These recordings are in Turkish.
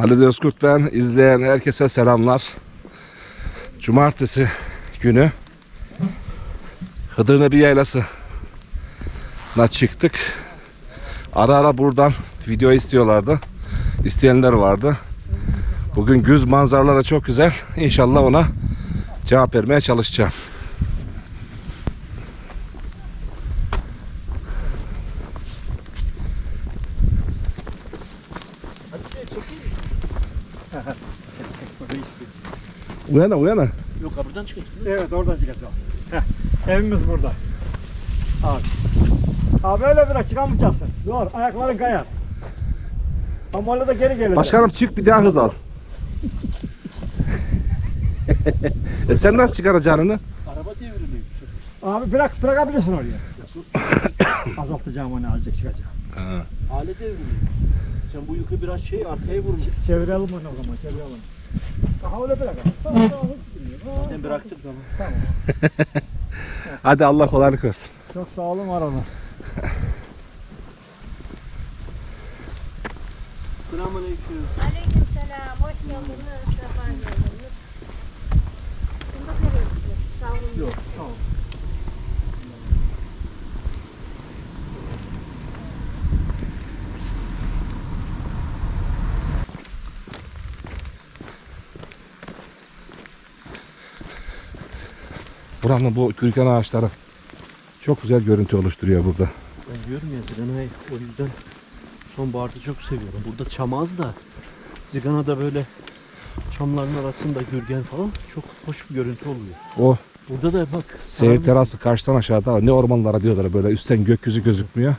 Halil Özkurt ben. İzleyen herkese selamlar. Cumartesi günü Hıdır Nebi Yaylası çıktık. Ara ara buradan video istiyorlardı. İsteyenler vardı. Bugün güz manzaraları çok güzel. İnşallah ona cevap vermeye çalışacağım. Uyana uyana. Yok ha, buradan çıkacak. Evet oradan çıkacağım. Heh, evimiz burada. Abi. Abi öyle bırak çıkamayacaksın. Dur ayakların kayar. Ama öyle de geri gelecek. Başkanım çık bir daha hız al. e sen nasıl çıkaracaksın onu? Araba devriliyor. Abi bırak bırakabilirsin oraya. Azaltacağım onu azıcık çıkacağım. Hale devriliyor. Sen bu yükü biraz şey arkaya vurmuş. Çevirelim onu o zaman çevirelim. Aha öyle bırak. Tamam tamam. hiç. Sen bıraktın tamam. Tamam. Hadi Allah kolaylık versin. Çok sağ olun var olun. Selamun aleyküm. Hoş geldiniz, sefa geldiniz. Savrulmuş. Yok sağ ol. Buranın bu kürkan ağaçları çok güzel görüntü oluşturuyor burada. Ben diyorum ya Zigana'yı o yüzden sonbaharda çok seviyorum. Burada çam az da Zigana'da böyle çamların arasında gürgen falan çok hoş bir görüntü oluyor. O Burada da bak. seyir terası karşıdan aşağıda ne ormanlara diyorlar böyle üstten gökyüzü gözükmüyor.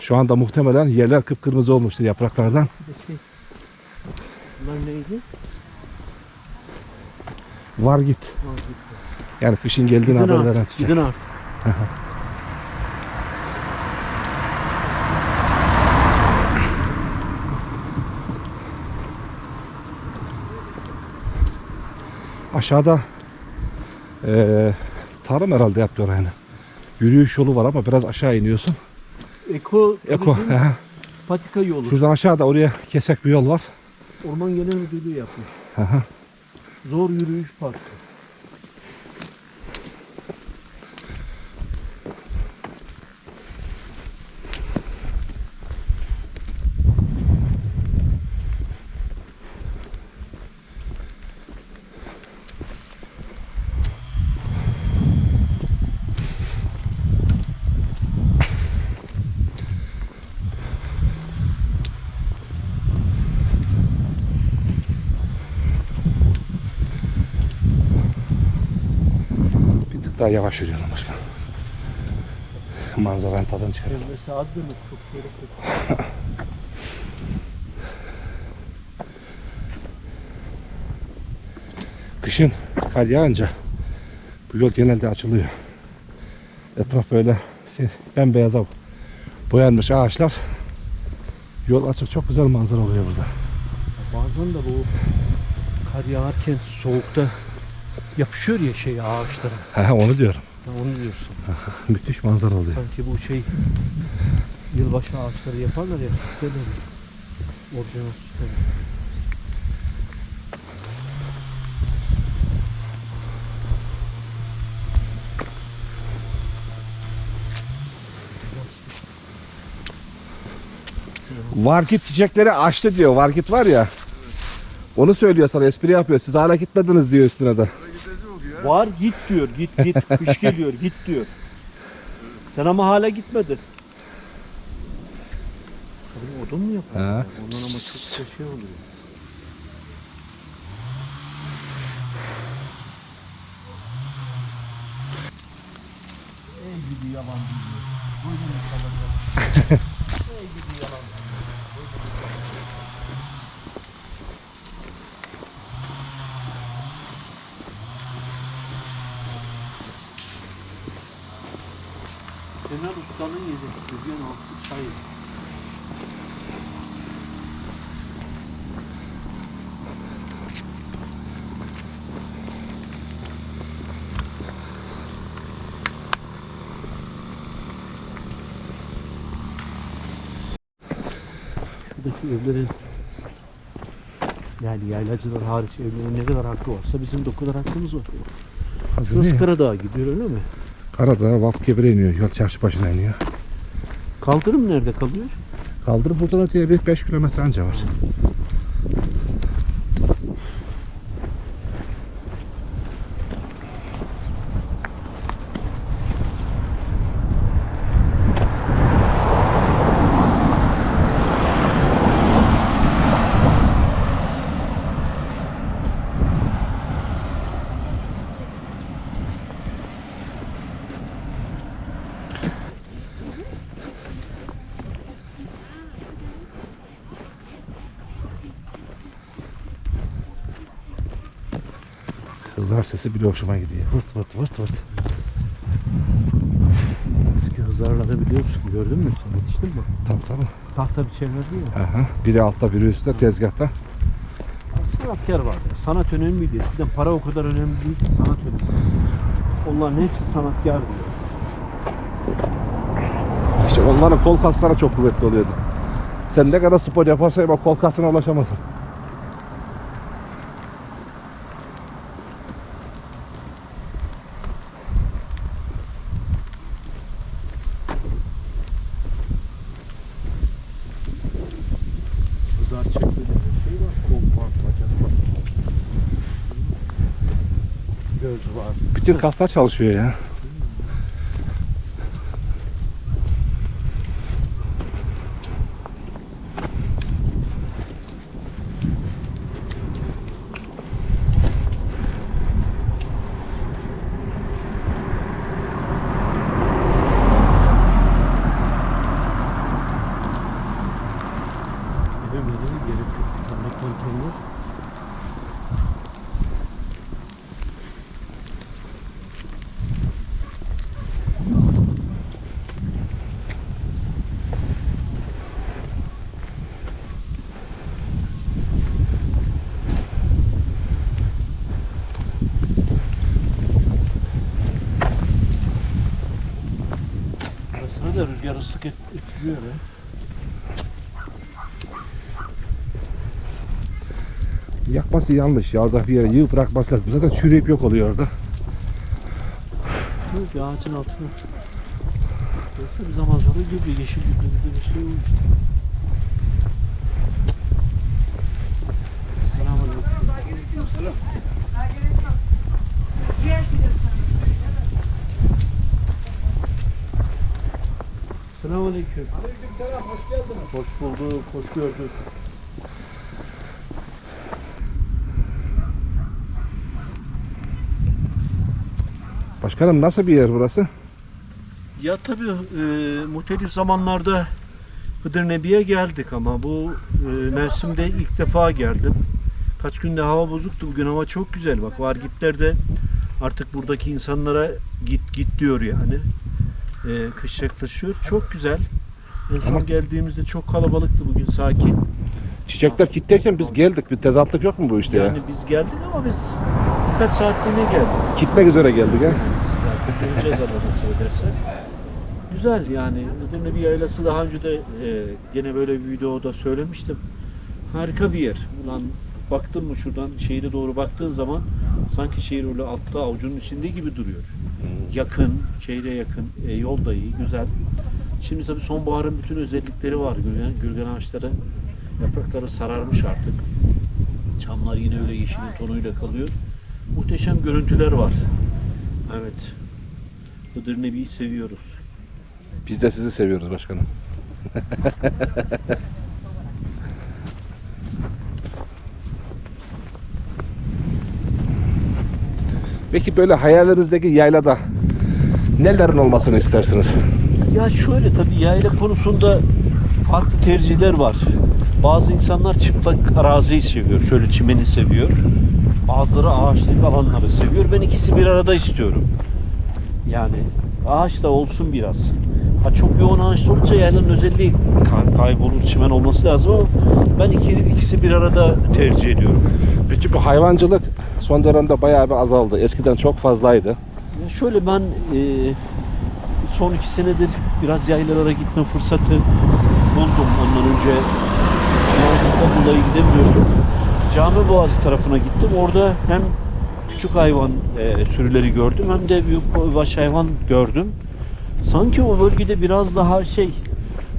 Şu anda muhtemelen yerler kıpkırmızı olmuştur yapraklardan. Şey, Bunlar neydi? Var git. Yani kışın geldiğini Gidin haber veren artık. Gidin artık. Aşağıda eee tarım herhalde yapıyor yani. Yürüyüş yolu var ama biraz aşağı iniyorsun. Eko, Eko. he. patika yolu. Şuradan aşağıda oraya kesek bir yol var. Orman Genel Müdürlüğü yapmış. Aha. Zor yürüyüş parkı. Daha yavaş yürüyelim başkan. Manzaranın tadını çıkaralım. Az demek çok gerek. Kışın kar yağınca bu yol genelde açılıyor. Etraf böyle bembeyaza boyanmış ağaçlar. Yol açık çok güzel manzara oluyor burada. Bazen de bu kar yağarken soğukta yapışıyor ya şey ağaçlara. He onu diyorum. Ha, onu diyorsun. Müthiş manzara oluyor. Sanki bu şey yılbaşı ağaçları yaparlar ya süslerler. Orijinal süsler. Vargit çiçekleri açtı diyor. Vargit var ya. Onu söylüyor sana espri yapıyor. Siz hala gitmediniz diyor üstüne de. Var git diyor git git kış geliyor git diyor. Sen ama hala gitmedin. Tabii odun mu yapar? Ha. ya? Ondan ama çok şey oluyor. Ey gidi yalan diyor. Buyurun kalacak. Ey gidi yalan Temel Usta'nın yedi. Bugün altı çay. Şuradaki evlerin Yani yaylacılar hariç evlerin ne kadar hakkı varsa bizim de o kadar hakkımız var. Hazır Burası? Karadağ'a gidiyor öyle mi? Karadağ, Vafkebir'e iniyor. Yol çarşı başına iniyor. Kaldırım nerede kalıyor? Kaldırıp buradan öteye bir 5 kilometre anca var. Hızar sesi bile hoşuma gidiyor. Vırt vırt vırt vırt. Eski hızarları biliyor musun? Gördün mü? Yetiştin mi? Tabii tabii. Tahta bir şeyler değil mi? Aha. Biri altta biri üstte tezgahta. Sanatkar vardı. Sanat önemliydi. Eskiden para o kadar önemli değil ki sanat önemli. Onların hepsi sanatkar diyor. İşte onların kol kasları çok kuvvetli oluyordu. Sen ne kadar spor yaparsan yap kol kasına ulaşamazsın. Hızar çekmeli bir şey var. Kol bacak var. Göz var. Bütün kaslar çalışıyor ya. Eve böyle gerek yok. Bir tane konteyner. Burasına da rüzgar ıslık et, etkiliyor ya. Yakması yanlış ya. Orada bir yere yığıp bırakması lazım. Zaten çürüyüp yok oluyor orada. Yok ya ağacın altına. Yoksa bir zaman sonra gibi yeşil bir bir şey olmuş. Selamünaleyküm. Selamünaleyküm. Aleykümselam hoş geldiniz. Hoş bulduk, hoş gördük. Başkanım nasıl bir yer burası? Ya tabii e, muhtelif zamanlarda Hıdır Nebi'ye geldik ama bu e, mevsimde ilk defa geldim. Kaç günde hava bozuktu. Bugün hava çok güzel. Bak var gitler de artık buradaki insanlara git git diyor yani. E, kış yaklaşıyor. Çok güzel. En son Ama- geldiğimizde çok kalabalıktı bugün sakin. Çiçekler gittiyken biz geldik. Bir tezatlık yok mu bu işte Yani ya? biz geldik ama biz birkaç saatliğine geldik. Gitmek üzere geldik ha. Zaten döneceğiz Allah nasip ederse. Güzel yani. Ödemli bir yaylası daha önce de e, gene böyle bir videoda söylemiştim. Harika bir yer. Ulan baktın mı şuradan şehire doğru baktığın zaman sanki şehir öyle altta avucunun içinde gibi duruyor. Yakın, şehre yakın, e, yol da iyi, güzel. Şimdi tabii sonbaharın bütün özellikleri var. Gürgen, gürgen ağaçları yaprakları sararmış artık. Çamlar yine öyle yeşilin tonuyla kalıyor. Muhteşem görüntüler var. Evet. Hıdır Nebi'yi seviyoruz. Biz de sizi seviyoruz başkanım. Peki böyle hayallerinizdeki yaylada nelerin olmasını istersiniz? Ya şöyle tabii yayla konusunda farklı tercihler var. Bazı insanlar çıplak araziyi seviyor. Şöyle çimeni seviyor. Bazıları ağaçlık alanları seviyor. Ben ikisi bir arada istiyorum. Yani ağaç da olsun biraz. Ha çok yoğun ağaç olunca yaylanın özelliği kay- kaybolur, çimen olması lazım ama ben iki, ikisi bir arada tercih ediyorum. Peki bu hayvancılık son dönemde bayağı bir azaldı. Eskiden çok fazlaydı. Şöyle ben e, son iki senedir biraz yaylalara gitme fırsatı buldum. Ondan önce yalnızlıktan dolayı gidemiyordum. Cami Boğazı tarafına gittim. Orada hem küçük hayvan e, sürüleri gördüm hem de büyük baş hayvan gördüm. Sanki o bölgede biraz daha şey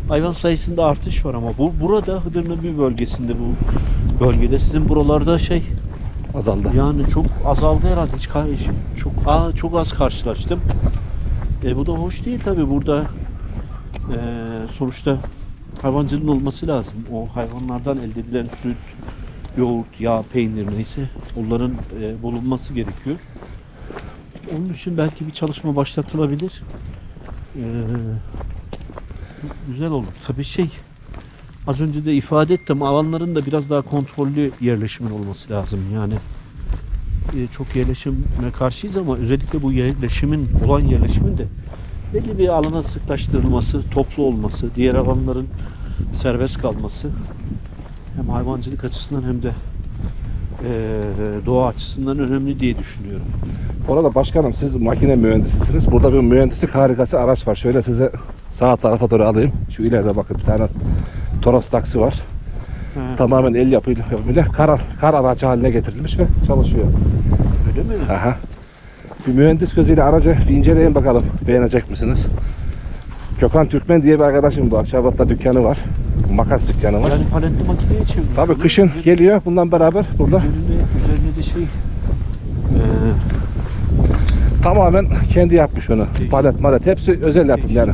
hayvan sayısında artış var ama bu burada Hıdır'ın bir bölgesinde bu bölgede sizin buralarda şey Azaldı. yani çok azaldı herhalde hiç çok aa, çok az karşılaştım. E, bu da hoş değil tabi burada e, sonuçta hayvancılığın olması lazım. O hayvanlardan elde edilen süt, yoğurt, yağ, peynir neyse onların e, bulunması gerekiyor. Onun için belki bir çalışma başlatılabilir. E, güzel olur. Tabii şey az önce de ifade ettim alanların da biraz daha kontrollü yerleşimin olması lazım. Yani e, çok yerleşime karşıyız ama özellikle bu yerleşimin olan yerleşimin de belli bir alana sıklaştırılması, toplu olması, diğer alanların serbest kalması hem hayvancılık açısından hem de doğa açısından önemli diye düşünüyorum. Orada başkanım siz makine mühendisisiniz. Burada bir mühendislik harikası araç var. Şöyle size sağ tarafa doğru alayım. Şu ileride bakın bir tane Toros taksi var. Ha, Tamamen el yapıyla yapımıyla kar, kar aracı haline getirilmiş ve çalışıyor. Öyle mi? Aha. Bir mühendis gözüyle aracı bir inceleyin bakalım. Beğenecek misiniz? Gökhan Türkmen diye bir arkadaşım bu. Akçabat'ta dükkanı var. Makas dükkanı var. Yani paletli makineye çevirmiş. Tabii kışın geliyor. Bundan beraber burada üzerine de şey e, tamamen kendi yapmış onu. Palet malet hepsi özel yapım yani.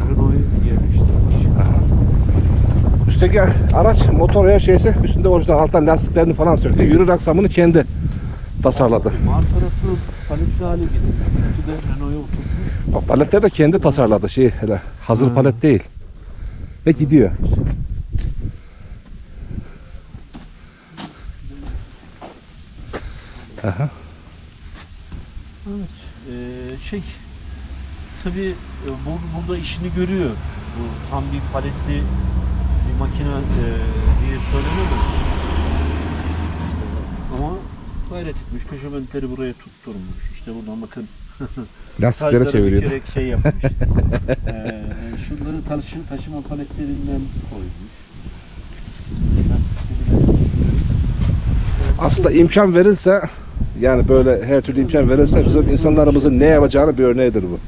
Üstteki araç motor her şeysi üstünde orijinal alttan lastiklerini falan söktü. Yürür aksamını kendi tasarladı. Mar tarafı paletli hale getirmiş. Üstü de Renault'a oturtmuş. De kendi tasarladı. Şey hele hazır Ha. palet değil. Ve gidiyor. Aha. Evet. Ee, şey tabii e, bu, burada işini görüyor. Bu tam bir paletli bir makine e, diye söylenemez. Gayret etmiş. Köşementleri buraya tutturmuş. İşte buradan bakın. Lastikleri Taşları çeviriyor. bükerek şey yapmış. ee, şunları taşı, taşıma paletlerinden koymuş. Aslında imkan verilse yani böyle her türlü imkan verilse bizim insanlarımızın ne yapacağını bir örneğidir bu.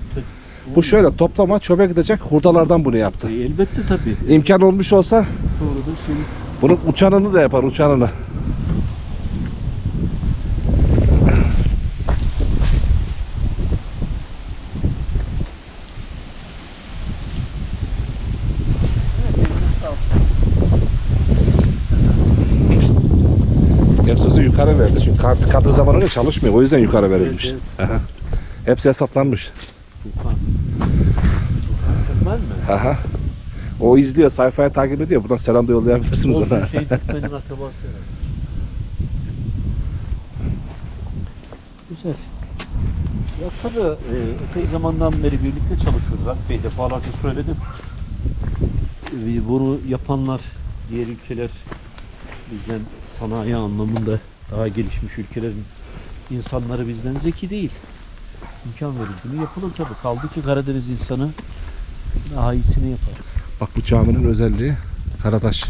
Bu şöyle toplama çöpe gidecek hurdalardan bunu yaptı. E, elbette tabii. İmkan olmuş olsa şey bunun uçanını da yapar uçanını. Egzozu yukarı verdi. Çünkü kart, katı zamanında çalışmıyor. O yüzden yukarı verilmiş. Evet, Aha. Hepsi hesaplanmış. Tufan. Tufan mi? Aha. O izliyor, sayfaya takip ediyor. Buradan selam da yollayabilirsiniz O ona. şey Türkmen'in akrabası. Güzel. Ya tabii e, epey zamandan beri birlikte çalışıyoruz. Alp Bey defalarca söyledim. E, bunu yapanlar diğer ülkeler bizden sanayi anlamında daha gelişmiş ülkelerin insanları bizden zeki değil. İmkan verildiğini yapılır tabii. Kaldı ki Karadeniz insanı daha iyisini yapar. Bak bu caminin özelliği Karataş.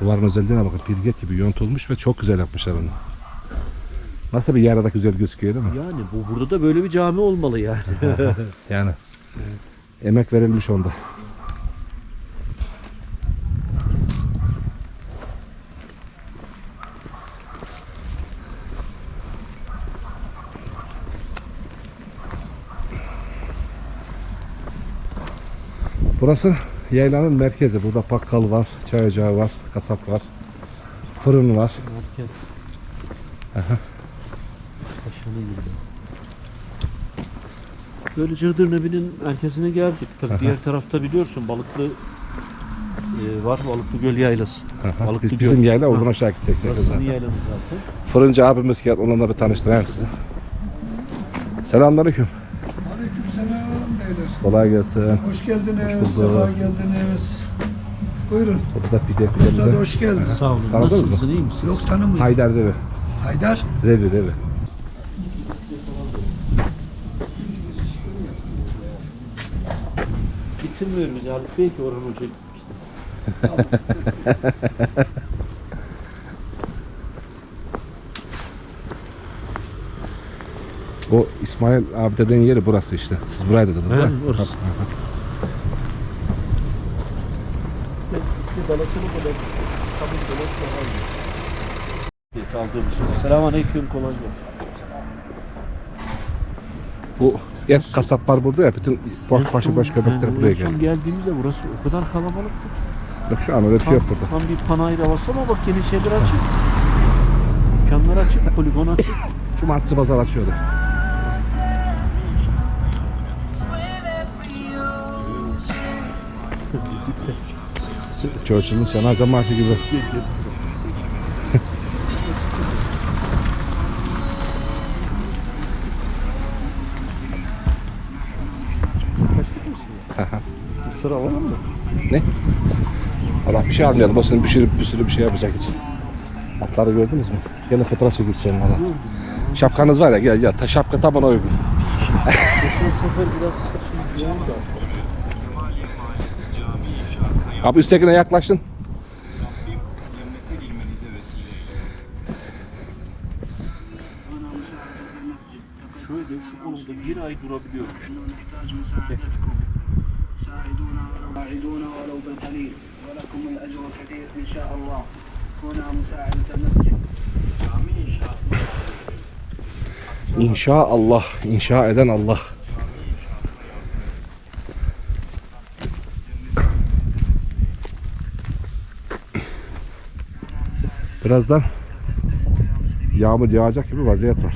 Duvarın özelliğine bakın. Pirget gibi yontulmuş ve çok güzel yapmışlar onu. Nasıl bir yarada güzel gözüküyor değil mi? Yani bu burada da böyle bir cami olmalı yani. Yani. Emek verilmiş onda. Burası yaylanın merkezi. Burada bakkal var, çay ocağı var, kasap var, fırın var. Merkez. Taşanı gibi. Böylece Hıdırnebi'nin merkezine geldik. Tabii diğer tarafta biliyorsun balıklı e, var. Balıklı Göl Yaylası. Balıklı Biz- Bizim Göl. yayla oradan aşağı gidecek. Burası yaylanız zaten. Fırıncı abimiz geldi. Onunla bir tanıştırayım sizi. Selamünaleyküm. Kolay gelsin. Hoş geldiniz, Hoş sefa geldiniz. Buyurun, Burada da pide Usta pide. hoş geldin. Sağ olun. Tanıdınız mı? Nasılsın? iyi misin? Yok tanımıyorum. Haydar Revi. Haydar, Revi Revi. Bitirmiyor bizi Haluk Bey ki Orhan O İsmail abi dediğin yeri burası işte. Siz burayı dediniz değil He, mi? orası. Hı. Bir tabii aldığımız. Selamünaleyküm kolay gelsin. Bu et kasaplar burada ya. Bütün baş, başı baş köpekler buraya geldi. geldiğimizde burası o kadar kalabalıktı. Yok şu an öyle bir şey yok burada. Tam bir panayır havası ama bak yeni şeyler açık. Dükkanlar açık, poligon açık. Cumartesi pazar açıyordu. Churchill'ın cenaze marşı gibi. Kusura var mı? Ne? Allah bir şey almayalım. O senin bir sürü, bir sürü bir şey yapacak için. Atları gördünüz mü? Gene fotoğraf çekip senin valla. Şapkanız var ya gel gel. Ta şapka tam bana uygun. Geçen sefer biraz şey yoğun da. Abi üsttekine yaklaştın. Şöyle şu konumda bir ay durabiliyorum. نحتاج مساعدتكم ساعدونا ولو ساعدونا ولو بالقليل ولكم الأجر كثير إن شاء الله هنا مساعدة المسجد İnşa Allah. inşa eden Allah. Birazdan yağmur yağacak gibi vaziyet var.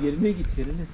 Yerine git yerine.